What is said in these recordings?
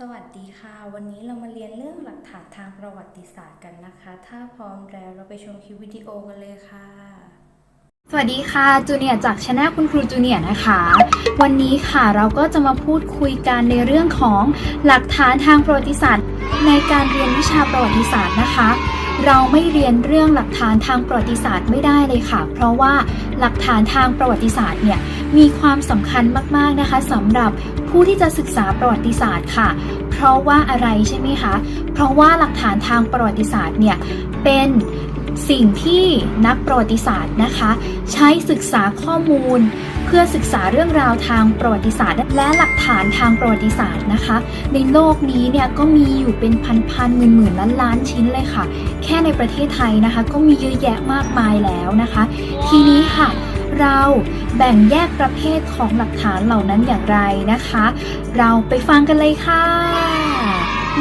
สวัสดีค่ะ วันนี้เรามาเรียนเรื่องหลักฐานทางประวัติศาสตร์กันนะคะ ถ้าพร้อมแล้วเราไปชมคลิปวิดีโอกันเลยค่ะ สวัสดีค่ะจูเนียจากช anel คุณครูจูเนียนะคะ วันนี้ค่ะเราก็จะมาพูดคุยกันในเรื่องของหลักฐานทางประวัติศาสตร์ ในการเรียนวิชาประวัติศาสตร์นะคะ เราไม่เรียนเรื่องหลักฐานทางประวัติศาสตร์ไม่ได้เลยค่ะ เพราะว่าหลักฐานทางประวัติศาสตร์เนี่ยมีความสำคัญมากๆนะคะสำหรับ ผู้ที่จะศึกษาประวัติศาสตร์ค่ะ เพราะว่าอะไรใช่ไหมคะ เพราะว่าหลักฐานทางประวัติศาสตร์เนี่ยเป็นสิ่งที่นักประวัติศาสตร์นะคะ ใช้ศึกษาข้อมูล เพื่อศึกษาเรื่องราวทางประวัติศาสตร์ และหลักฐานทางประวัติศาสตร์นะคะ ในโลกนี้เนี่ยก็มีอยู่เป็นพันๆหมื่นๆล้านล้านชิ้นเลยค่ะ แค่ในประเทศไทยนะคะ ก็มีเยอะแยะมากมายแล้วนะคะ ทีนี้ค่ะ เราแบ่งแยกประเภทของหลักฐานเหล่านั้นอย่างไรนะคะ เราไปฟังกันเลยค่ะ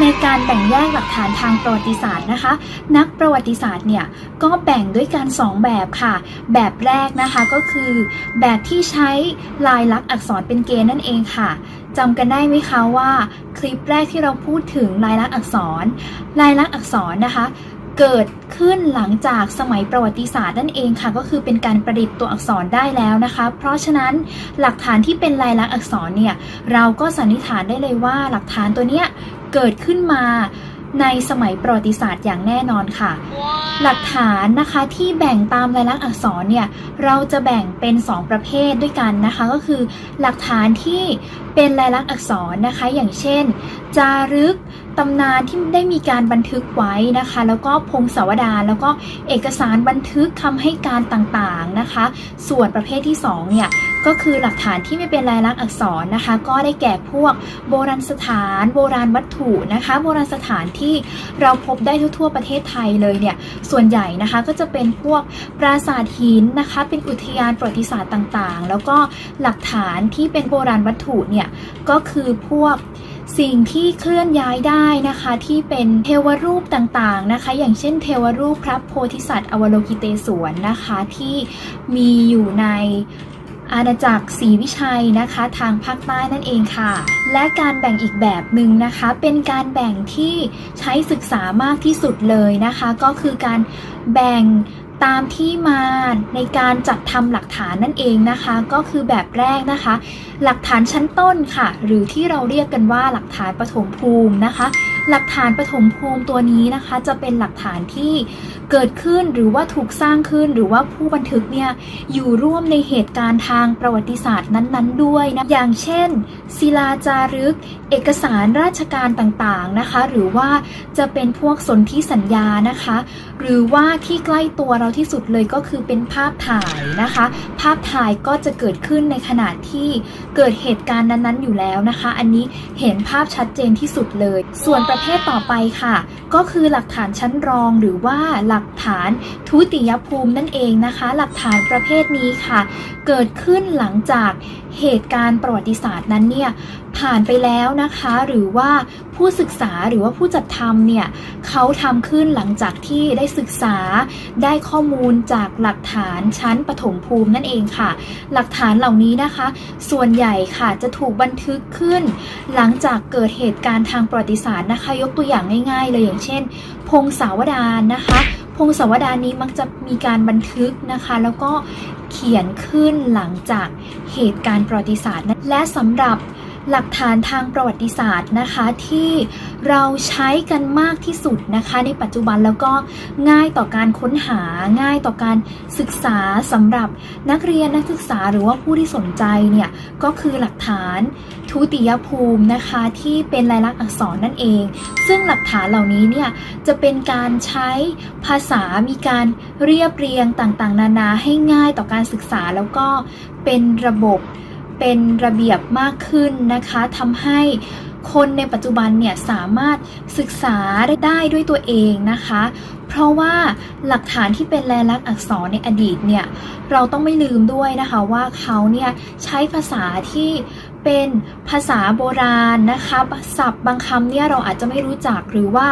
ในการแบ่งแยกหลักฐานทางประวัติศาสตร์นะคะ นักประวัติศาสตร์เนี่ยก็แบ่งด้วยกันสองแบบค่ะ แบบแรกนะคะก็คือ แบบที่ใช้ลายลักษณ์อักษรเป็นเกณฑ์นั่นเองค่ะจำกันได้ไหมคะว่า คลิปแรกที่เราพูดถึงลายลักษณ์อักษร ลายลักษณ์อักษรนะคะ เกิดขึ้นหลังจากสมัยประวัติศาสตร์นั่นเองค่ะ ก็คือเป็นการประดิษฐ์ตัวอักษรได้แล้วนะคะ เพราะฉะนั้นหลักฐานที่เป็นลายลักษณ์อักษรเนี่ยเราก็สันนิษฐานได้เลยว่าหลักฐานตัวเนี้ยเกิดขึ้นมา ในสมัยประวัติศาสตร์อย่างแน่นอนค่ะ หลักฐานนะคะที่แบ่งตามลายลักษณ์อักษรเนี่ยเราจะแบ่งเป็น 2 ประเภทด้วยกันนะคะ ก็คือหลักฐานที่เป็นลายลักษณ์อักษรนะคะ อย่างเช่น จารึกตำนานที่ได้มีการบันทึกไว้นะคะ แล้วก็พงศาวดารแล้วก็เอกสารบันทึกคำให้การต่างๆนะคะ ส่วนประเภทที่2เนี่ย ก็คือหลักฐานที่ไม่เป็นลายลักษณ์อักษรนะคะ ก็ได้แก่พวกโบราณสถาน โบราณวัตถุนะคะ โบราณสถานที่เราพบได้ทั่วๆประเทศไทยเลยเนี่ยส่วนใหญ่นะคะก็จะเป็นพวกปราสาทหินนะคะ เป็นอุทยานประวัติศาสตร์ต่างๆ แล้วก็หลักฐานที่เป็นโบราณวัตถุเนี่ยก็คือพวกสิ่งที่เคลื่อนย้ายได้นะคะที่เป็นเทวรูปต่างๆนะคะ อย่างเช่นเทวรูปพระโพธิสัตว์อวโลกิเตศวรนะคะที่มีอยู่ใน อาณาจักรศรีวิชัยนะคะ ทางภาคใต้นั่นเองค่ะ และการแบ่งอีกแบบหนึ่งนะคะ เป็นการแบ่งที่ใช้ศึกษามากที่สุดเลยนะคะ ก็คือการแบ่งตามที่มาในการจัดทำหลักฐานนั่นเองนะคะ ก็คือแบบแรกนะคะ หลักฐานชั้นต้นค่ะ หรือที่เราเรียกกันว่าหลักฐานปฐมภูมินะคะ หลักฐานปฐมภูมิตัวนี้นะคะ จะเป็นหลักฐานที่เกิดขึ้นหรือว่าถูกสร้างขึ้นหรือว่าผู้บันทึกเนี่ยอยู่ร่วมในเหตุการณ์ทางประวัติศาสตร์นั้นๆ ด้วยนะอย่างเช่น ศิลาจารึก เอกสารราชการต่างๆนะคะ หรือว่าจะเป็นพวกสนธิสัญญานะคะ หรือว่าที่ใกล้ตัวเราที่สุดเลยก็คือเป็นภาพถ่ายนะคะ ภาพถ่ายก็จะเกิดขึ้นในขณะที่เกิดเหตุการณ์นั้นๆ อยู่แล้วนะคะ อันนี้เห็นภาพชัดเจนที่สุดเลย ส่วนประประเภทต่อไปค่ะ ก็คือหลักฐานชั้นรองหรือว่าหลักฐานทุติยภูมินั่นเองนะคะ หลักฐานประเภทนี้ค่ะ เกิดขึ้นหลังจากเหตุการณ์ประวัติศาสตร์นั้นเนี่ย ผ่านไปแล้วนะคะ หรือว่าผู้ศึกษาหรือว่าผู้จัดทำเนี่ยเขาทำขึ้นหลังจากที่ได้ศึกษาได้ข้อมูลจากหลักฐานชั้นปฐมภูมินั่นเองค่ะ หลักฐานเหล่านี้นะคะ ส่วนใหญ่ค่ะจะถูกบันทึกขึ้น หลังจากเกิดเหตุการณ์ทางประวัติศาสตร์นะคะ ยกตัวอย่างง่ายๆเลยอย่างเช่น พงศาวดารนะคะพงศาวดารนี้มักจะมีการบันทึกนะคะ แล้วก็เขียนขึ้นหลังจากเหตุการณ์ประวัติศาสตร์ และสำหรับ หลักฐานทางประวัติศาสตร์นะคะที่เราใช้กันมากที่สุดนะคะในปัจจุบันแล้วก็ง่ายต่อการค้นหาง่ายต่อการศึกษาสำหรับนักเรียนนักศึกษาหรือว่าผู้ที่สนใจเนี่ยก็คือหลักฐานทุติยภูมินะคะที่เป็นลายลักษณ์อักษรนั่นเอง ซึ่งหลักฐานเหล่านี้เนี่ยจะเป็นการใช้ภาษามีการเรียบเรียงต่างๆ นานาให้ง่ายต่อการศึกษาแล้วก็เป็นระบบ เป็นระเบียบมากขึ้นนะคะทำให้คนในปัจจุบันเนี่ยสามารถศึกษาได้ด้วยตัวเองนะคะ เพราะว่าหลักฐานที่เป็นลายลักษณ์อักษรในอดีตเนี่ยเราต้องไม่ลืมด้วยนะคะว่าเขาเนี่ยใช้ภาษาที่เป็นภาษาโบราณนะคะศัพท์บางคำเนี่ยเราอาจจะไม่รู้จักหรือว่า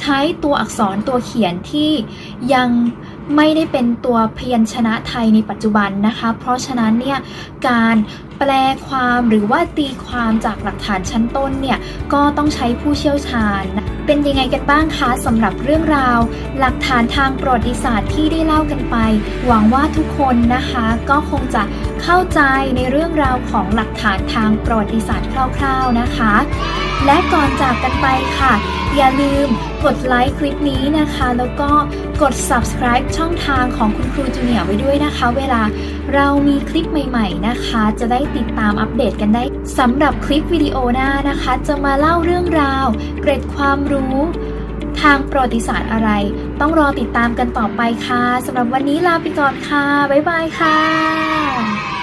ใช้ตัวอักษรตัวเขียนที่ยังไม่ได้เป็นตัวพยัญชนะไทยในปัจจุบันนะคะ เพราะฉะนั้นเนี่ยการ แปลความหรือว่าตีความจากหลักฐานชั้นต้นเนี่ยก็ต้องใช้ผู้เชี่ยวชาญ เป็นยังไงกันบ้างคะสำหรับเรื่องราว หลักฐานทางประวัติศาสตร์ที่ได้เล่ากันไป หวังว่าทุกคนนะคะก็คงจะ เข้าใจในเรื่องราวของหลักฐานทางประวัติศาสตร์คร่าวๆนะคะ และก่อนจากกันไปค่ะ อย่าลืมกดไลค์คลิปนี้นะคะ แล้วก็กด subscribe ช่องทางของคุณครูจูเนียร์ไว้ด้วยนะคะ เวลาเรามีคลิปใหม่ๆนะคะ จะได้ติดตามอัปเดตกันได้สำหรับคลิปวิดีโอหน้านะคะ จะมาเล่าเรื่องราว เกร็ดความรู้ทางประวัติศาสตร์อะไร ต้องรอติดตามกันต่อไปค่ะสำหรับวันนี้ลาไปก่อนค่ะ บ๊ายบายค่ะ